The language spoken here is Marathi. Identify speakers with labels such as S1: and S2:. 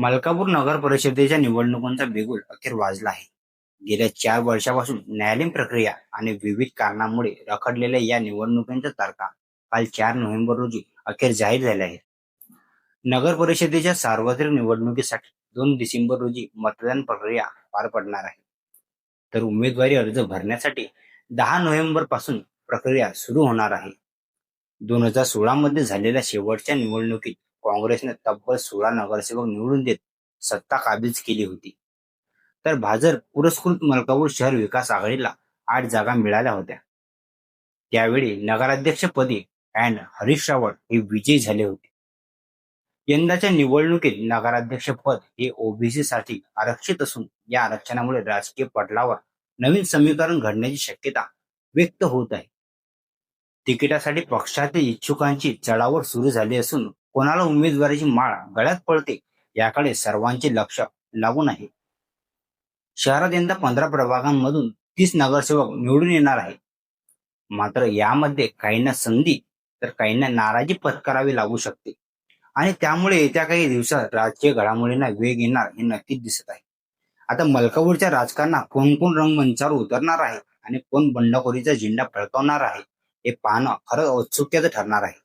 S1: मलकापूर नगर परिषदेच्या निवडणुकांचा बिगुल अखेर वाजला आहे. गेल्या चार वर्षापासून न्यायालयीन प्रक्रिया आणि विविध कारणांमुळे रखडलेल्या या निवडणुकांच्या तारखा काल चार नोव्हेंबर रोजी अखेर जाहीर झाल्या आहेत. नगर परिषदेच्या सार्वत्रिक निवडणुकीसाठी दोन डिसेंबर रोजी मतदान प्रक्रिया पार पडणार आहे. तर उमेदवारी अर्ज भरण्यासाठी दहा नोव्हेंबरपासून प्रक्रिया सुरू होणार आहे. दोन हजार सोळा मध्ये झालेल्या शेवटच्या निवडणुकीत काँग्रेसने तब्बल सोळा नगरसेवक निवडून देत सत्ता काबीज केली होती. तर भाजप पुरस्कृत मलकापूर शहर विकास आघाडीला आठ जागा मिळाल्या होत्या. त्यावेळी नगराध्यक्षपदी अँड हरीश रावळ हे विजयी झाले होते. यंदाच्या निवडणुकीत नगराध्यक्ष पद हे ओबीसी साठी आरक्षित असून या आरक्षणामुळे राजकीय पटलावर नवीन समीकरण घडण्याची शक्यता व्यक्त होत आहे. तिकिटासाठी पक्षातील इच्छुकांची चढावर सुरू झाली असून कोणाला उमेदवारीची माळ गळ्यात पडते याकडे सर्वांचे लक्ष लागून आहे. शहरात यंदा पंधरा प्रभागांमधून तीस नगरसेवक निवडून येणार आहे मात्र यामध्ये काहींना संधी तर काहींना नाराजी पत्करावी लागू शकते. आणि त्यामुळे येत्या काही दिवसात राजकीय घडामोडींना वेग येणार हे नक्कीच दिसत आहे. आता मलकापूरच्या राजकारणात कोण कोण रंगमंचावर उतरणार आहे आणि कोण बंडखोरीचा झेंडा फडकवणार आहे हे पाहणं खरंच औत्सुक्याचं ठरणार आहे.